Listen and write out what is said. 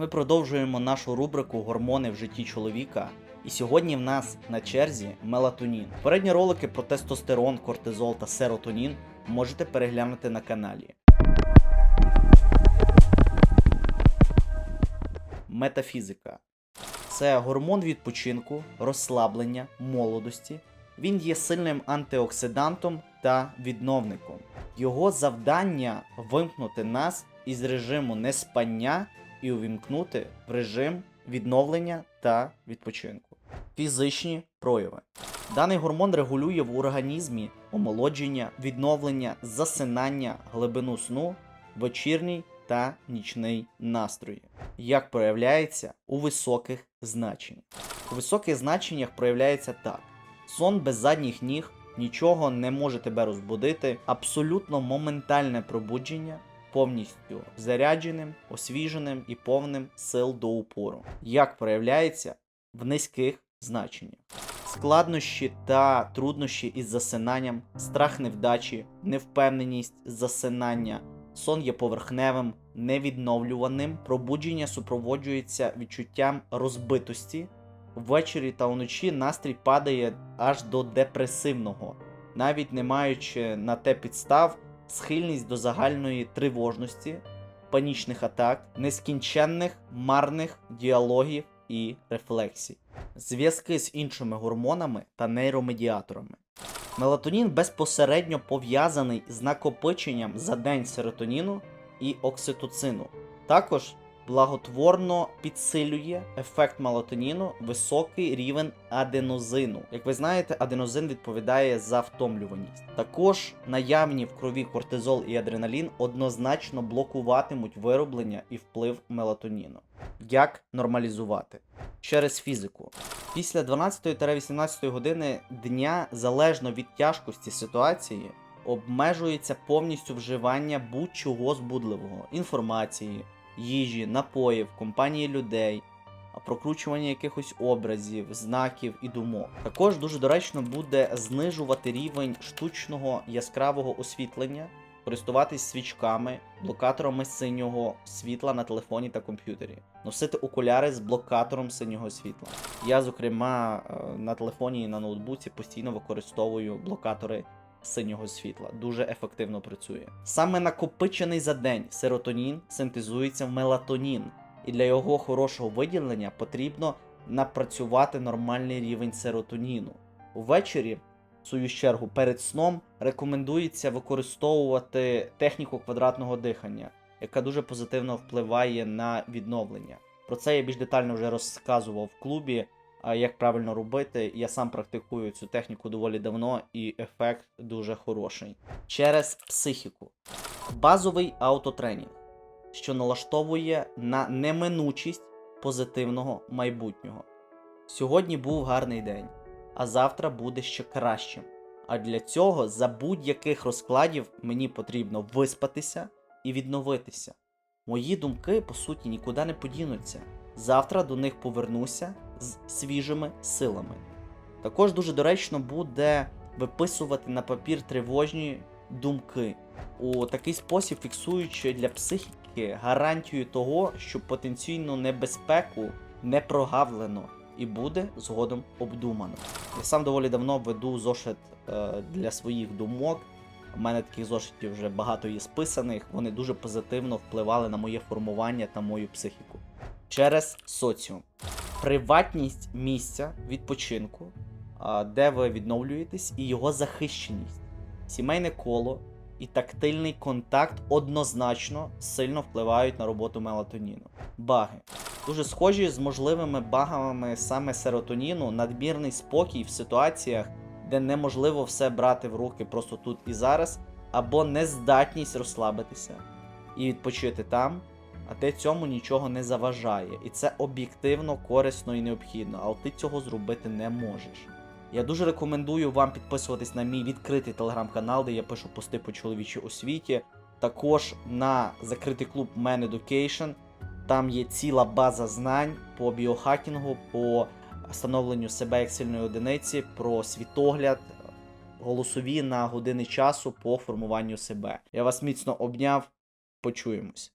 Ми продовжуємо нашу рубрику Гормони в житті чоловіка. І сьогодні в нас на черзі мелатонін. Передні ролики про тестостерон, кортизол та серотонін можете переглянути на каналі. Метафізика це гормон відпочинку, розслаблення, молодості. Він є сильним антиоксидантом та відновником. Його завдання вимкнути нас із режиму неспання і увімкнути в режим відновлення та відпочинку. Фізичні прояви. Даний гормон регулює в організмі омолодження, відновлення, засинання, глибину сну, вечірній та нічний настрої. Як проявляється у високих значеннях. У високих значеннях проявляється так: сон без задніх ніг, нічого не може тебе розбудити, абсолютно моментальне пробудження, повністю зарядженим, освіженим і повним сил до упору. Як проявляється в низьких значеннях. Складнощі та труднощі із засинанням, страх невдачі, невпевненість засинання, сон є поверхневим, невідновлюваним, пробудження супроводжується відчуттям розбитості. Ввечері та вночі настрій падає аж до депресивного, навіть не маючи на те підстав, схильність до загальної тривожності, панічних атак, нескінченних марних діалогів і рефлексій, зв'язки з іншими гормонами та нейромедіаторами. Мелатонін безпосередньо пов'язаний з накопиченням за день серотоніну і окситоцину. Також благотворно підсилює ефект мелатоніну високий рівень аденозину. Як ви знаєте, аденозин відповідає за втомлюваність. Також наявні в крові кортизол і адреналін однозначно блокуватимуть вироблення і вплив мелатоніну. Як нормалізувати? Через фізику. Після 12-18 години дня, залежно від тяжкості ситуації, обмежується повністю вживання будь-чого збудливого інформації, їжі, напоїв, компанії людей, прокручування якихось образів, знаків і думок. Також дуже доречно буде знижувати рівень штучного яскравого освітлення, користуватись свічками, блокаторами синього світла на телефоні та комп'ютері, носити окуляри з блокатором синього світла. Я, зокрема, е, на телефоні і на ноутбуці постійно використовую блокатори синього світла. Дуже ефективно працює. Саме накопичений за день серотонін синтезується в мелатонін, і для його хорошого виділення потрібно напрацювати нормальний рівень серотоніну. Увечері, в свою чергу, перед сном рекомендується використовувати техніку квадратного дихання, яка дуже позитивно впливає на відновлення. Про це я більш детально вже розказував в клубі. Як правильно робити, я сам практикую цю техніку доволі давно, і ефект дуже хороший. Через психіку. Базовий аутотренінг, що налаштовує на неминучість позитивного майбутнього. Сьогодні був гарний день, а завтра буде ще кращим. А для цього за будь-яких розкладів мені потрібно виспатися і відновитися. Мої думки, по суті, нікуди не подінуться. Завтра до них повернуся з свіжими силами. Також дуже доречно буде виписувати на папір тривожні думки, у такий спосіб фіксуючи для психіки гарантію того, що потенційну небезпеку не прогавлено і буде згодом обдумано. Я сам доволі давно веду зошит е, для своїх думок. У мене таких зошитів вже багато є списаних. Вони дуже позитивно впливали на моє формування та мою психіку. Через соціум. Приватність місця відпочинку, де ви відновлюєтесь, і його захищеність, сімейне коло і тактильний контакт однозначно сильно впливають на роботу мелатоніну. Баги. Дуже схожі з можливими багами саме серотоніну, надмірний спокій в ситуаціях, де неможливо все брати в руки просто тут і зараз, або нездатність розслабитися і відпочити там, а те цьому нічого не заважає. І це об'єктивно корисно і необхідно, але ти цього зробити не можеш. Я дуже рекомендую вам підписуватись на мій відкритий телеграм-канал, де я пишу пости по чоловічій освіті. Також на закритий клуб Man Education. Там є ціла база знань по біохакінгу, по становленню себе як сильної одиниці, про світогляд, голосові на години часу по формуванню себе. Я вас міцно обняв. Почуємось.